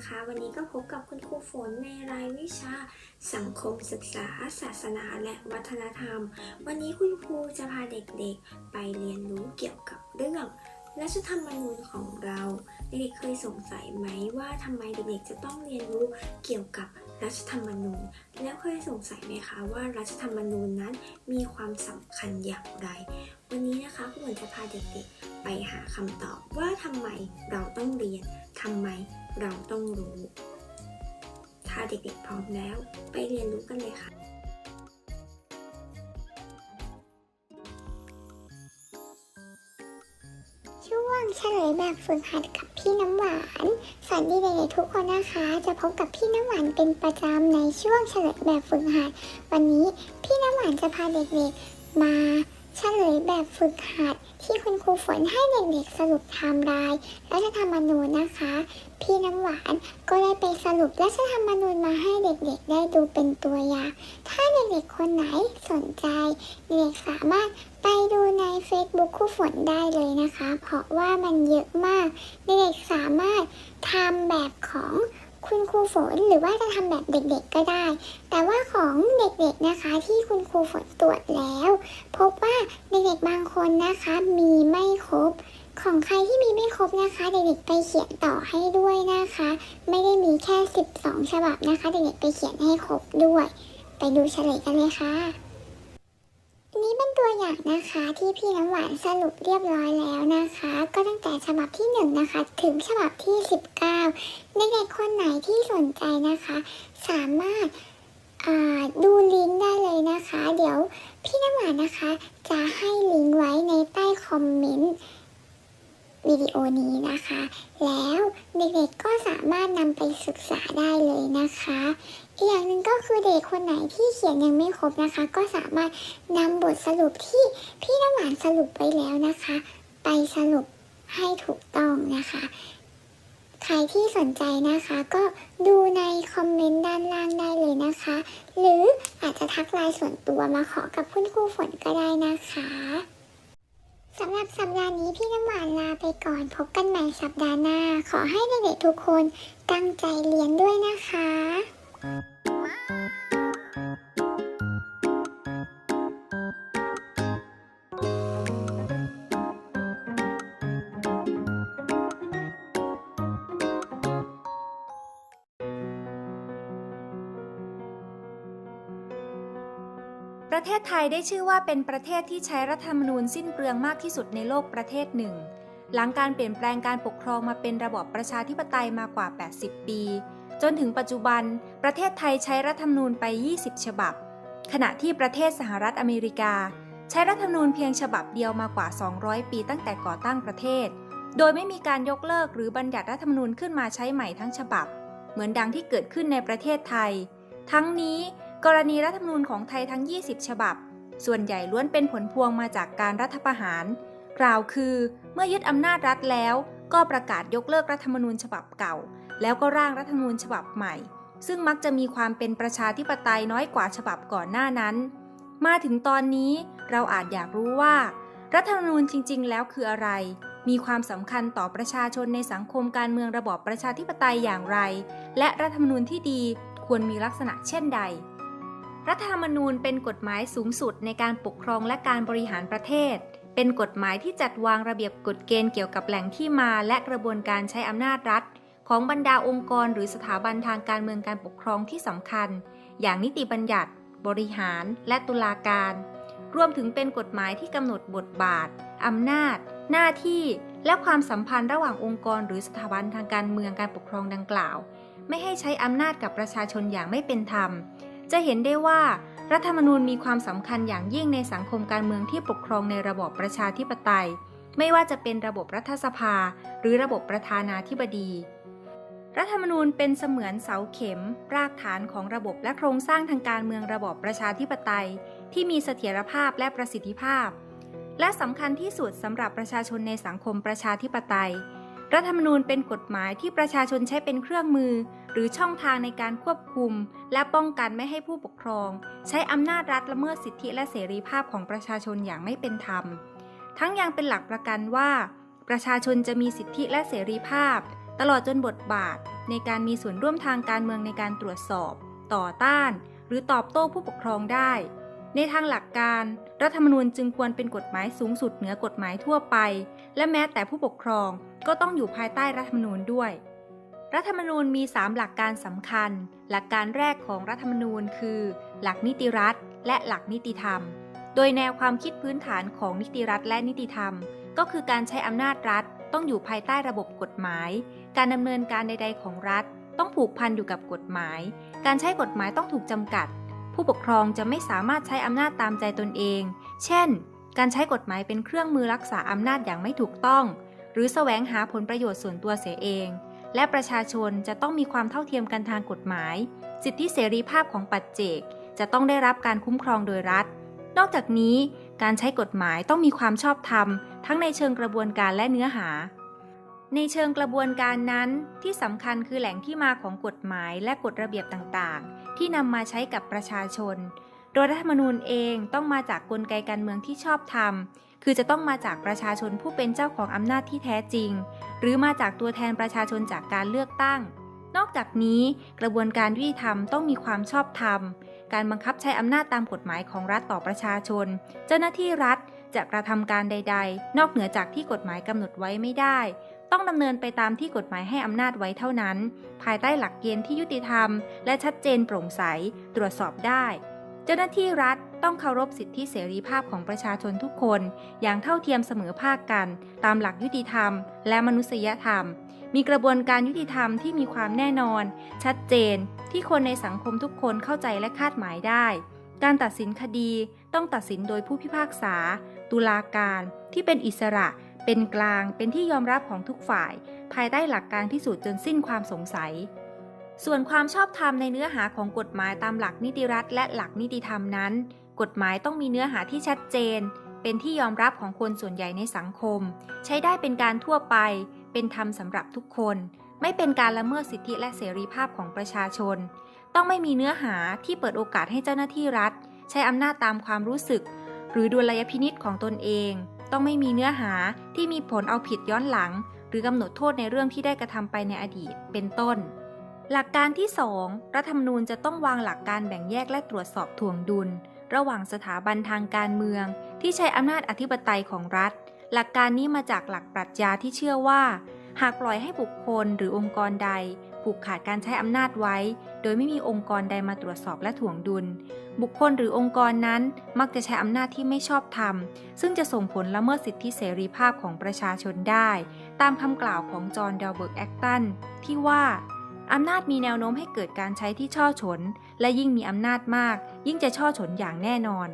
นะคะ วันนี้ก็พบกับคุณครูฝนในรายวิชา สังคมศึกษา ศาสนาและวัฒนธรรม วันนี้คุณครูจะพาเด็กๆ ไปเรียนรู้เกี่ยวกับเรื่องรัฐธรรมนูญของเราเด็กๆเคยสงสัยไหมว่าทำไมเด็กๆจะต้องเรียนรู้เกี่ยวกับรัฐธรรมนูญ แล้วเคยสงสัยไหมคะว่ารัฐธรรมนูญนั้นมีความสำคัญอย่างไร วันนี้นะคะครูฝนจะพาเด็กๆไปหาคำตอบว่าทำไมเราต้องเรียนทำไม เราต้องรู้ ถ้าเด็กๆพร้อมแล้ว ไปเรียนรู้กันเลยค่ะ ช่วงเฉลยแบบฝึกหัดกับพี่น้ำหวาน สวัสดีเด็กๆทุกคนนะคะ จะพบกับพี่น้ำหวานเป็นประจำในช่วงเฉลยแบบฝึกหัด วันนี้พี่น้ำหวานจะพาเด็กๆมาเฉลยแบบฝึกหัด ที่คุณครูฝนให้เด็กๆสรุปไทม์ไลน์รัฐธรรมนูญนะคะ พี่น้ำหวานก็ได้ไปสรุปรัฐธรรมนูญมาให้เด็กๆ ได้ดูเป็นตัวอย่าง ถ้าเด็กๆคนไหนสนใจ เด็กสามารถไปดูใน Facebook คู่ฝนได้เลยนะคะ เพราะว่ามันเยอะมาก เด็กสามารถทำแบบของ คุณครูฝนหรือว่าจะทำแบบเด็กๆก็ได้ แต่ว่าของเด็กๆนะคะที่คุณครูฝนตรวจแล้ว พบว่าเด็กๆบางคนนะคะมีไม่ครบ ของใครที่มีไม่ครบนะคะ เด็กๆไปเขียนต่อให้ด้วยนะคะ ไม่ได้มีแค่ 12 ฉบับนะคะ เด็กๆไปเขียนให้ครบด้วย ไปดูเฉลยกันเลยค่ะ นี้เป็นตัวอย่างนะคะที่พี่น้ำหวานสรุปเรียบร้อยแล้วนะคะ ก็ตั้งแต่ฉบับที่1นงนะคะถึงฉบับที่ 19เด็กๆคนไหนที่สนใจนะคะ สามารถาดูลิงก์ได้เลยนะคะ เดี๋ยวพี่น้ำหวานนะคะ จะให้ลิงก์ไว้ในใต้คอมเมนต์ วิดีโอนี้นะคะ แล้วเด็กๆก็สามารถนำไปศึกษาได้เลยนะคะอีกอย่างหนึ่งก็คือเด็กคนไหนที่เขียนยังไม่ครบนะคะ ก็สามารถนำบทสรุปที่พี่น้ำหวานสรุปไปแล้วนะคะ ไปสรุปให้ถูกต้องนะคะ ใครที่สนใจนะคะก็ดูในคอมเมนต์ด้านล่างได้เลยนะคะ หรืออาจจะทักไลน์ส่วนตัวมาขอกับคุณครูฝนก็ได้นะคะ สำหรับสัปดาห์นี้พี่น้ำหวานลาไปก่อน พบกันใหม่สัปดาห์หน้า ขอให้เด็กๆทุกคนตั้งใจเรียนด้วยนะคะ ศไทยได้ชื่อว่าเป็นประเทศที่ใช้รัฐธรรมนูญสิ้นเปลืองมากที่สุดในโลกประเทศหนึ่ง หลังการเปลี่ยนแปลงการปกครองมาเป็นระบอบประชาธิปไตยมากว่า 80 ปี จนถึงปัจจุบัน ประเทศไทยใช้รัฐธรรมนูญไป 20 ฉบับ ขณะที่ประเทศสหรัฐอเมริกา ใช้รัฐธรรมนูญเพียงฉบับเดียวมากว่า 200 ปีตั้งแต่ก่อตั้งประเทศ โดยไม่มีการยกเลิกหรือบัญญัติรัฐธรรมนูญขึ้นมาใช้ใหม่ทั้งฉบับ เหมือนดังที่เกิดขึ้นในประเทศไทย ทั้งนี้ กรณีรัฐธรรมนูญของไทยทั้ง 20 ฉบับ ส่วนใหญ่ล้วนเป็นผลพวงมาจากการรัฐประหาร กล่าวคือ เมื่อยึดอำนาจรัฐแล้ว ก็ประกาศยกเลิกรัฐธรรมนูญฉบับเก่า แล้วก็ร่างรัฐธรรมนูญฉบับใหม่ ซึ่งมักจะมีความเป็นประชาธิปไตยน้อยกว่าฉบับก่อนหน้านั้น มาถึงตอนนี้เราอาจอยากรู้ว่า รัฐธรรมนูญจริง ๆ แล้วคืออะไร มีความสำคัญต่อประชาชนในสังคมการเมืองระบอบประชาธิปไตยอย่างไร และรัฐธรรมนูญที่ดีควรมีลักษณะเช่นใด รัฐธรรมนูญเป็นกฎหมายสูงสุดในการปกครองและการบริหารประเทศ เป็นกฎหมายที่จัดวางระเบียบกฎเกณฑ์เกี่ยวกับแหล่งที่มาและกระบวนการใช้อำนาจรัฐ ของบรรดาองค์กรหรือสถาบันทางการเมืองการปกครองที่สำคัญ อย่างนิติบัญญัติ บริหาร และตุลาการ รวมถึงเป็นกฎหมายที่กำหนดบทบาทอำนาจ หน้าที่ และความสัมพันธ์ระหว่างองค์กรหรือสถาบันทางการเมืองการปกครองดังกล่าว ไม่ให้ใช้อำนาจกับประชาชนอย่างไม่เป็นธรรม จะเห็นได้ว่ารัฐธรรมนูญมีความสำคัญอย่างยิ่งในสังคมการเมืองที่ปกครองในระบอบประชาธิปไตย ไม่ว่าจะเป็นระบบรัฐสภา หรือระบบประธานาธิบดี รัฐธรรมนูญเป็นเสมือนเสาเข็ม รากฐานของระบบและโครงสร้างทางการเมืองระบอบประชาธิปไตย ที่มีเสถียรภาพและประสิทธิภาพ และสำคัญที่สุดสำหรับประชาชนในสังคมประชาธิปไตย รัฐธรรมนูญเป็นกฎหมายที่ประชาชนใช้เป็นเครื่องมือ หรือช่องทางในการควบคุม และป้องกันไม่ให้ผู้ปกครอง ใช้อำนาจรัฐละเมิดสิทธิและเสรีภาพของประชาชนอย่างไม่เป็นธรรม ทั้งยังเป็นหลักประกันว่า ประชาชนจะมีสิทธิและเสรีภาพ ตลอดจนบทบาท ในการมีส่วนร่วมทางการเมืองในการตรวจสอบ ต่อต้าน หรือตอบโต้ผู้ปกครองได้ ในทางหลักการ รัฐธรรมนูญจึงควรเป็นกฎหมายสูงสุดเหนือกฎหมายทั่วไป และแม้แต่ผู้ปกครองก็ต้องอยู่ภายใต้รัฐธรรมนูญด้วย รัฐธรรมนูญมี 3 หลักการสำคัญ หลักการแรกของรัฐธรรมนูญคือ หลักนิติรัฐ และหลักนิติธรรม โดยแนวความคิดพื้นฐานของนิติรัฐและนิติธรรม ก็คือการใช้อำนาจรัฐ ต้องอยู่ภายใต้ระบบกฎหมาย การดำเนินการใด ๆ ของรัฐ ต้องผูกพันอยู่กับกฎหมาย การใช้กฎหมายต้องถูกจำกัด ผู้ปกครองจะไม่สามารถใช้อำนาจตามใจตนเอง เช่น การใช้กฎหมายเป็นเครื่องมือรักษาอำนาจอย่างไม่ถูกต้อง หรือแสวงหาผลประโยชน์ส่วนตัวเสียเอง และประชาชนจะต้องมีความเท่าเทียมกันทางกฎหมาย สิทธิเสรีภาพของปัจเจก จะต้องได้รับการคุ้มครองโดยรัฐ นอกจากนี้ การใช้กฎหมายต้องมีความชอบธรรม ทั้งในเชิงกระบวนการและเนื้อหาในเชิงกระบวนการนั้นที่สำคัญคือแหล่งที่มาของกฎหมายและกฎระเบียบต่างๆ ที่นำมาใช้กับประชาชน โดยรัฐธรรมนูญเองต้องมาจากกลไกการเมืองที่ชอบธรรม คือจะต้องมาจากประชาชนผู้เป็นเจ้าของอำนาจที่แท้จริง หรือมาจากตัวแทนประชาชนจากการเลือกตั้ง นอกจากนี้กระบวนการยุติธรรมต้องมีความชอบธรรม การบังคับใช้อำนาจตามกฎหมายของรัฐต่อประชาชน เจ้าหน้าที่รัฐจะกระทำการใด ๆ นอกเหนือจากที่กฎหมายกำหนดไว้ไม่ได้ ต้องดำเนินไปตามที่กฎหมายให้อำนาจไว้เท่านั้น ภายใต้หลักเกณฑ์ที่ยุติธรรม และชัดเจนโปร่งใส ตรวจสอบได้ เจ้าหน้าที่รัฐต้องเคารพสิทธิเสรีภาพของประชาชนทุกคน อย่างเท่าเทียมเสมอภาคกัน ตามหลักยุติธรรม และมนุษยธรรม มีกระบวนการยุติธรรมที่มีความแน่นอน ชัดเจน ที่คนในสังคมทุกคนเข้าใจและคาดหมายได้ การตัดสินคดีต้องตัดสินโดยผู้พิพากษา ตุลาการ ที่เป็นอิสระ เป็นกลางเป็นที่ยอมรับของทุกฝ่าย ภายใต้หลักการพิสูจน์จนสิ้นความสงสัย ส่วนความชอบธรรมในเนื้อหาของกฎหมายตามหลักนิติรัฐ และหลักนิติธรรมนั้น กฎหมายต้องมีเนื้อหาที่ชัดเจน เป็นที่ยอมรับของคนส่วนใหญ่ในสังคม ใช้ได้เป็นการทั่วไป เป็นธรรมสำหรับทุกคน ไม่เป็นการละเมิดสิทธิและเสรีภาพของประชาชน ต้องไม่มีเนื้อหาที่เปิดโอกาสให้เจ้าหน้าที่รัฐ ใช้อำนาจตามความรู้สึก หรือดุลยพินิษของตนเอง ต้องไม่มีเนื้อหาที่มีผลเอาผิดย้อนหลัง หรือกำหนดโทษในเรื่องที่ได้กระทำไปในอดีต เป็นต้น หลักการที่ 2 รัฐธรรมนูญจะต้องวางหลักการแบ่งแยกและตรวจสอบถ่วงดุล ระหว่างสถาบันทางการเมือง ที่ใช้อำนาจอธิปไตยของรัฐ หลักการนี้มาจากหลักปรัชญาที่เชื่อว่า หากปล่อยให้บุคคลหรือองค์กรใดผูกขาดการใช้อำนาจไว้ โดยไม่มีองค์กรใดมาตรวจสอบและถ่วงดุล บุคคลหรือองค์กรนั้นมักจะใช้อำนาจที่ไม่ชอบธรรม ซึ่งจะส่งผลละเมิดสิทธิเสรีภาพของประชาชนได้ ตามคำกล่าวของจอห์นเดลเบิร์กแอคตันที่ว่าอำนาจมีแนวโน้มให้เกิดการใช้ที่ช่อฉน และยิ่งมีอำนาจมาก ยิ่งจะช่อฉนอย่างแน่นอน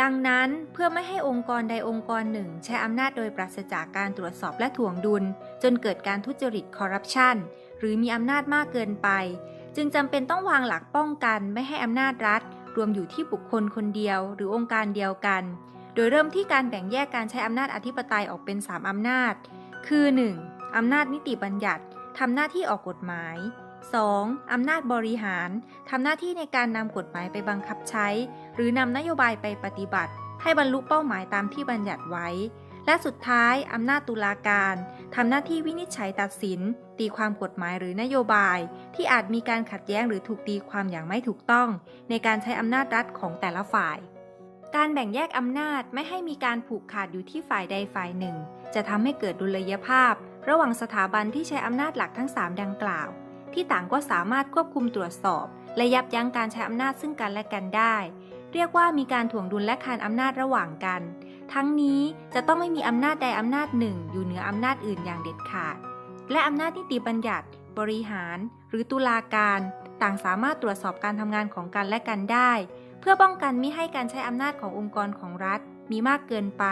ดังนั้นเพื่อไม่ให้องค์กรใดองค์กรหนึ่ง ใช้อำนาจโดยปราศจากการตรวจสอบและถ่วงดุล จนเกิดการทุจริตคอร์รัปชันหรือมีอำนาจมากเกินไป จึงจำเป็นต้องวางหลักป้องกันไม่ให้อำนาจรัฐ รวมอยู่ที่บุคคลคนเดียวหรือองค์การเดียวกัน โดยเริ่มที่การแบ่งแยกการใช้อำนาจอธิปไตยออกเป็น 3 อำนาจ คือ 1. อำนาจนิติบัญญัติทำหน้าที่ออกกฎหมาย 2. อำนาจบริหารทำหน้าที่ในการนำกฎหมายไปบังคับใช้ หรือนำนโยบายไปปฏิบัติ ให้บรรลุเป้าหมายตามที่บัญญัติไว้ และสุดท้าย อำนาจตุลาการทำหน้าที่วินิจฉัยตัดสิน ตีความกฎหมายหรือนโยบาย ที่อาจมีการขัดแย้งหรือถูกตีความอย่างไม่ถูกต้อง ในการใช้อำนาจรัฐของแต่ละฝ่าย การแบ่งแยกอำนาจไม่ให้มีการผูกขาดอยู่ที่ฝ่ายใดฝ่ายหนึ่ง จะทำให้เกิดดุลยภาพ ระหว่างสถาบันที่ใช้อำนาจหลักทั้ง 3 ดังกล่าว ที่ต่างก็สามารถควบคุมตรวจสอบ และยับยั้งการใช้อำนาจซึ่งกันและกันได้ เรียกว่ามีการถ่วงดุลและคานอำนาจระหว่างกัน ทั้งนี้จะต้องไม่มีอำนาจใดอำนาจหนึ่ง อยู่เหนืออำนาจอื่นอย่างเด็ดขาด และอำนาจนิติบัญญัติ บริหาร หรือตุลาการ ต่างสามารถตรวจสอบการทำงานของกันและกันได้ เพื่อป้องกันไม่ให้การใช้อำนาจขององค์กรของรัฐ มีมากเกินไป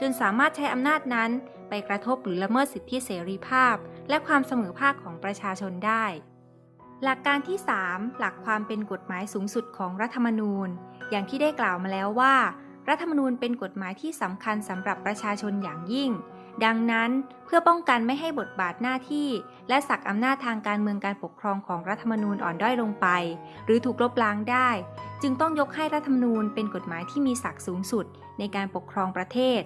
จนสามารถใช้อำนาจนั้น ไปกระทบหรือละเมิดสิทธิเสรีภาพ และความเสมอภาคของประชาชนได้ หลักการที่ 3 หลักความเป็นกฎหมายสูงสุดของรัฐธรรมนูญ อย่างที่ได้กล่าวมาแล้วว่า รัฐธรรมนูญเป็นกฎหมายที่สำคัญสำหรับประชาชนอย่างยิ่ง ดังนั้นเพื่อป้องกันไม่ให้บทบาทหน้าที่ และศักอำนาจทางการเมืองการปกครองของรัฐธรรมนูญอ่อนด้อยลงไป หรือถูกลบล้างได้ จึงต้องยกให้รัฐธรรมนูญเป็นกฎหมายที่มีศักดิ์สูงสุดในการปกครองประเทศ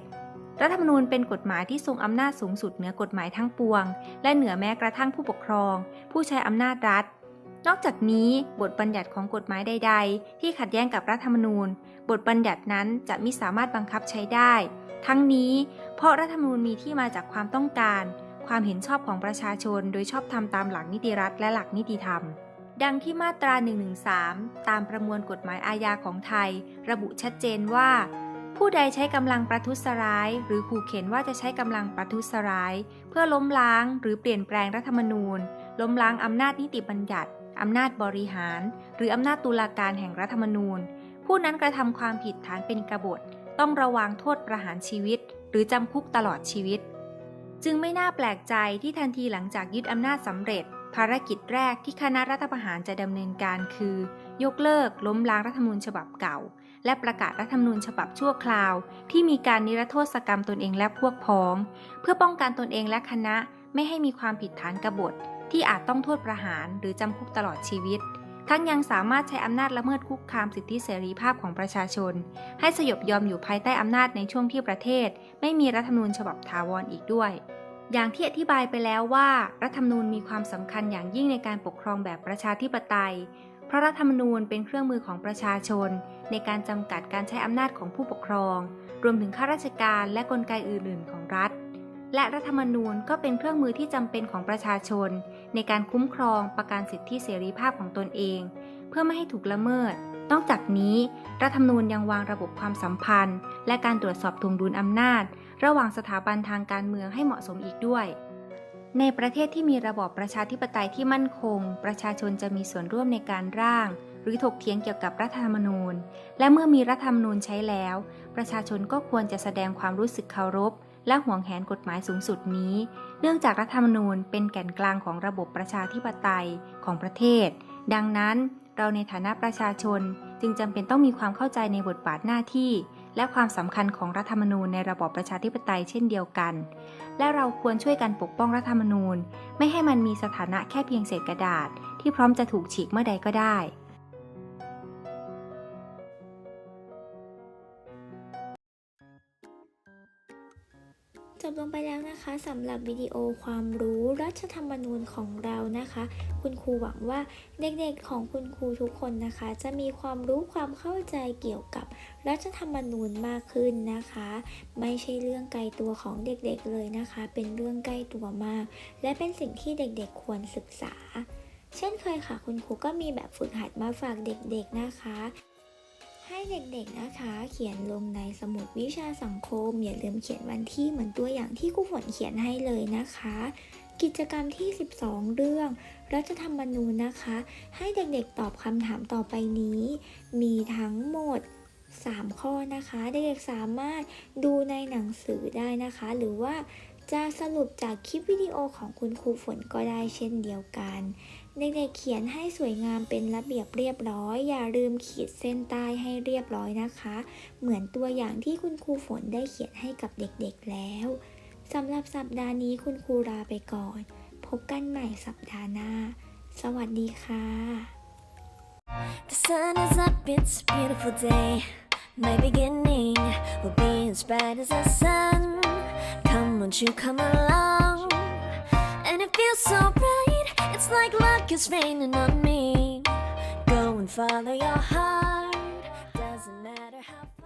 รัฐธรรมนูญเป็นกฎหมายที่ทรงอำนาจสูงสุดเหนือกฎหมายทั้งปวง และเหนือแม้กระทั่งผู้ปกครอง ผู้ใช้อำนาจรัฐ นอกจากนี้บทบัญญัติของกฎหมายใด ๆ ที่ขัดแย้งกับรัฐธรรมนูญ บทบัญญัตินั้นจะมิสามารถบังคับใช้ได้ ทั้งนี้เพราะรัฐธรรมนูญมีที่มาจากความต้องการ ความเห็นชอบของประชาชนโดยชอบทำตามหลักนิติรัฐและหลักนิติธรรม ดังที่มาตรา 113 ตามประมวลกฎหมายอาญาของไทย ระบุชัดเจนว่า ผู้ใดใช้กำลังประทุษร้าย หรือขู่เข็นว่าจะใช้กำลังประทุษร้าย เพื่อล้มล้าง หรือเปลี่ยนแปลงรัฐธรรมนูญ ล้มล้างอำนาจนิติบัญญัติ อำนาจบริหาร หรืออำนาจตุลาการแห่งรัฐธรรมนูญ ผู้นั้นกระทำความผิดฐานเป็นกบฏ ต้องระวังโทษประหารชีวิต หรือจำคุกตลอดชีวิต จึงไม่น่าแปลกใจที่ทันทีหลังจากยึดอำนาจสำเร็จ ภารกิจแรกที่คณะรัฐประหารจะดำเนินการคือ ยกเลิกล้มล้างรัฐธรรมนูญฉบับเก่า และประกาศรัฐธรรมนูญฉบับชั่วคราว ที่มีการนิรโทษกรรมตนเองและพวกพ้อง เพื่อป้องกันตนเองและคณะไม่ให้มีความผิดฐานกบฏ ที่อาจต้องโทษประหารหรือจำคุกตลอดชีวิต ทั้งยังสามารถใช้อำนาจละเมิดคุกคามสิทธิเสรีภาพของประชาชน ให้สยบยอมอยู่ภายใต้อำนาจในช่วงที่ประเทศ ไม่มีรัฐธรรมนูญฉบับถาวรอีกด้วย อย่างที่อธิบายไปแล้วว่า รัฐธรรมนูญมีความสำคัญอย่างยิ่งในการปกครองแบบประชาธิปไตย เพราะรัฐธรรมนูญเป็นเครื่องมือของประชาชน ในการจำกัดการใช้อำนาจของผู้ปกครอง รวมถึงข้าราชการและกลไกอื่นๆของรัฐ และรัฐธรรมนูญก็เป็นเครื่องมือที่จำเป็นของประชาชน ในการคุ้มครองประกันสิทธิเสรีภาพของตนเอง เพื่อไม่ให้ถูกละเมิด นอกจากนี้ รัฐธรรมนูญยังวางระบบความสัมพันธ์ และการตรวจสอบทวงดุลอำนาจ ระหว่างสถาบันทางการเมืองให้เหมาะสมอีกด้วย ในประเทศที่มีระบอบประชาธิปไตยที่มั่นคง ประชาชนจะมีส่วนร่วมในการร่าง หรือถกเถียงเกี่ยวกับรัฐธรรมนูญ และเมื่อมีรัฐธรรมนูญใช้แล้ว ประชาชนก็ควรจะแสดงความรู้สึกเคารพ และห่วงแหนกฎหมายสูงสุดนี้ เนื่องจากรัฐธรรมนูญเป็นแก่นกลางของระบบประชาธิปไตยของประเทศ ดังนั้นเราในฐานะประชาชนจึงจำเป็นต้องมีความเข้าใจในบทบาทหน้าที่ และความสำคัญของรัฐธรรมนูญในระบอบประชาธิปไตยเช่นเดียวกัน และเราควรช่วยกันปกป้องรัฐธรรมนูญ ไม่ให้มันมีสถานะแค่เพียงเศษกระดาษ ที่พร้อมจะถูกฉีกเมื่อใดก็ได้ ลงไปแล้วนะคะสำหรับวิดีโอความรู้รัฐธรรมนูญของเรานะคะ คุณครูหวังว่าเด็กๆของคุณครูทุกคนนะคะ จะมีความรู้ความเข้าใจเกี่ยวกับรัฐธรรมนูญมากขึ้นนะคะ ไม่ใช่เรื่องไกลตัวของเด็กๆเลยนะคะ เป็นเรื่องใกล้ตัวมาก และเป็นสิ่งที่เด็กๆควรศึกษา เช่นเคยค่ะ คุณครูก็มีแบบฝึกหัดมาฝากเด็กๆนะคะ ให้เด็กๆนะคะ เขียนลงในสมุดวิชาสังคม อย่าลืมเขียนวันที่เหมือนตัวอย่างที่ครูฝนเขียนให้เลยนะคะ กิจกรรมที่ 12 เรื่องรัฐธรรมนูญนะคะ ให้เด็กๆตอบคำถามต่อไปนี้ มีทั้งหมด 3 ข้อนะคะ เด็กๆสามารถดูในหนังสือได้นะคะ หรือว่าจะสรุปจากคลิปวิดีโอของคุณครูฝนก็ได้เช่นเดียวกัน เด็กๆเขียนให้สวยงามเป็นระเบียบเรียบร้อย อย่าลืมขีดเส้นใต้ให้เรียบร้อยนะคะ เหมือนตัวอย่างที่คุณครูฝนได้เขียนให้กับเด็กๆแล้วสำหรับสัปดาห์นี้คุณครูลาไปก่อน พบกันใหม่สัปดาห์หน้า สวัสดีค่ะ The sun is up, it's a beautiful day. My beginning will be as bright as the sun. Come, won't you come along? And it feels so bright, Like luck is raining on me. Go and follow your heart. Doesn't matter how.